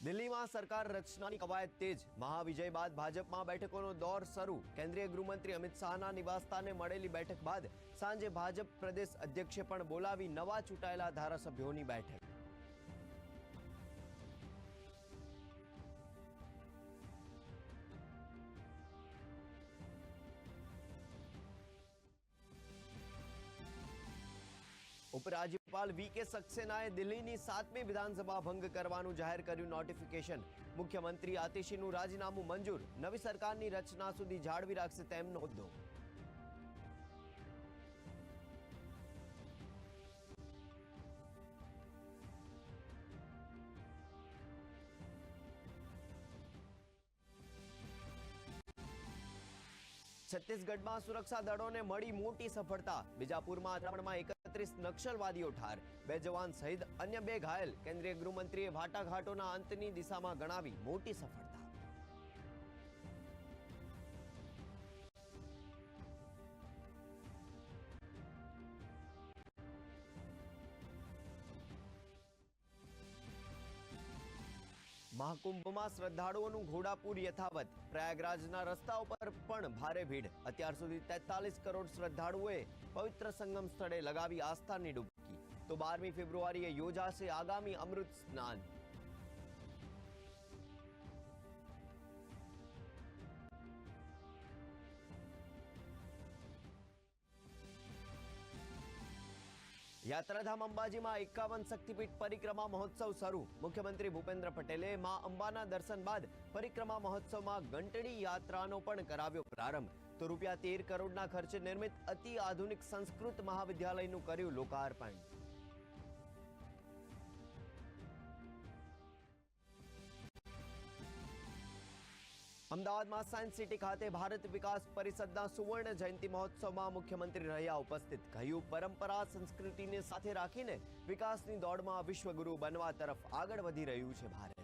દિલ્હીમાં સરકાર રચનાની કવાયત તેજ. મહાવિજય બાદ ભાજપમાં બેઠકોનો દોર શરૂ. કેન્દ્રીય ગૃહમંત્રી અમિત શાહના નિવાસસ્થાને મળેલી બેઠક બાદ સાંજે ભાજપ પ્રદેશ અધ્યક્ષે પણ બોલાવી નવા ચૂંટાયેલા ધારાસભ્યોની બેઠક. ઉપરાજ્યપાલ વી કે સક્સેનાએ દિલ્હીની સાતમી વિધાનસભા ભંગ કરવાનું જાહેર કર્યું નોટિફિકેશન મુખ્યમંત્રી આતિશીનું રાજીનામું મંજૂર. નવી સરકારની રચના સુધી જાળવી રાખશે તેમનો હોદ્દો છત્તીસગઢમાં સુરક્ષા દળોને મળી મોટી સફળતા. બીજાપુરમાં આક્રમણમાં એકત્રીસ નક્સલવાદીઓ ઠાર. બે જવાન સહિત અન્ય બે ઘાયલ. કેન્દ્રીય ગૃહમંત્રીએ વાટાઘાટોના અંતની દિશામાં ગણાવી મોટી સફળતા. મહાકુંભમાં શ્રદ્ધાળુઓનું ઘોડાપુર યથાવત. પ્રયાગરાજના રસ્તાઓ પર પણ ભારે ભીડ. અત્યાર સુધી તેતાલીસ કરોડ શ્રદ્ધાળુઓએ પવિત્ર સંગમ સ્થળે લગાવી આસ્થાની ડૂબકી. તો બારમી ફેબ્રુઆરીએ યોજાશે આગામી અમૃત સ્નાન. યાત્રાધામ અંબાજીમાં એકાવન શક્તિપીઠ પરિક્રમા મહોત્સવ શરૂ. મુખ્યમંત્રી ભૂપેન્દ્ર પટેલે મા અંબાના દર્શન બાદ પરિક્રમા મહોત્સવમાં ઘંટડી યાત્રાનો પણ કરાવ્યો પ્રારંભ. તો રૂપિયા તેર કરોડના ખર્ચે નિર્મિત અતિ આધુનિક સંસ્કૃત મહાવિદ્યાલયનું કર્યું લોકાર્પણ. અમદાવાદમાં સાયન્સ સિટી ખાતે ભારત વિકાસ પરિષદના સુવર્ણ જયંતિ મહોત્સવમાં મુખ્યમંત્રી રહ્યા ઉપસ્થિત. કહ્યું, પરંપરા સંસ્કૃતિને સાથે રાખીને વિકાસની દોડમાં વિશ્વગુરુ બનવા તરફ આગળ વધી રહ્યું છે ભારત.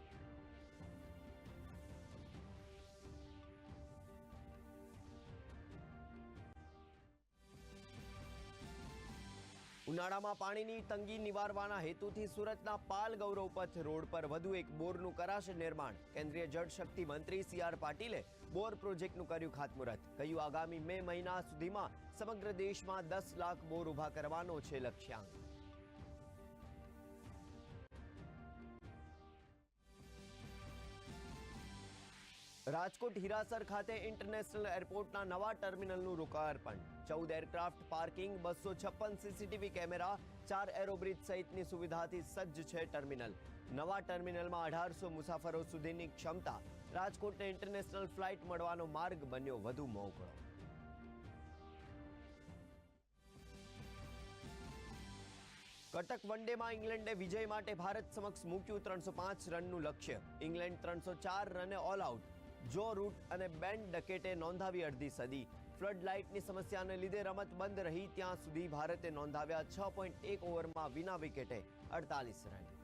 ઉનાળામાં પાણીની તંગી નિવારવાના હેતુથી સુરતના પાલ ગૌરવ પથ રોડ પર વધુ એક બોરનું કરાશે નિર્માણ. કેન્દ્રીય જળશક્તિ મંત્રી સી આર પાટીલે બોર પ્રોજેક્ટનું કર્યું ખાતમુહૂર્ત. કહ્યું, આગામી મે મહિના સુધીમાં સમગ્ર દેશમાં દસ લાખ બોર ઊભા કરવાનો છે લક્ષ્યાંક. રાજકોટ હીરાસર ખાતે ઇન્ટરનેશનલ એરપોર્ટના નવા ટર્મિનલનું લોકાર્પણ. ચૌદ એરક્રાફ્ટ પાર્કિંગ, બસો છપ્પન સીસીટીવી કેમેરા, ચાર એરોબ્રિજ સહિતની સુવિધાથી સજ્જ છે ટર્મિનલ. નવા ટર્મિનલમાં અઢારસો મુસાફરો સુધીની ક્ષમતા. રાજકોટને ઇન્ટરનેશનલ ફ્લાઇટ મળવાનો માર્ગ બન્યો વધુ મોકળો. કટક વનડેમાં ઇંગ્લેન્ડે વિજય માટે ભારત સમક્ષ મૂક્યું ત્રણસો પાંચ રનનું લક્ષ્ય. ઇંગ્લેન્ડ ત્રણસો ચાર રને ઓલ આઉટ જો રૂટ અને બેન્ડ ડકેટે નોંધાવી અડધી સદી. ફ્લડ લાઇટની સમસ્યાને લીધે રમત બંધ રહી, ત્યાં સુધી ભારતે નોંધાવ્યા છ પોઈન્ટ એક ઓવરમાં વિના વિકેટે અડતાલીસ રન.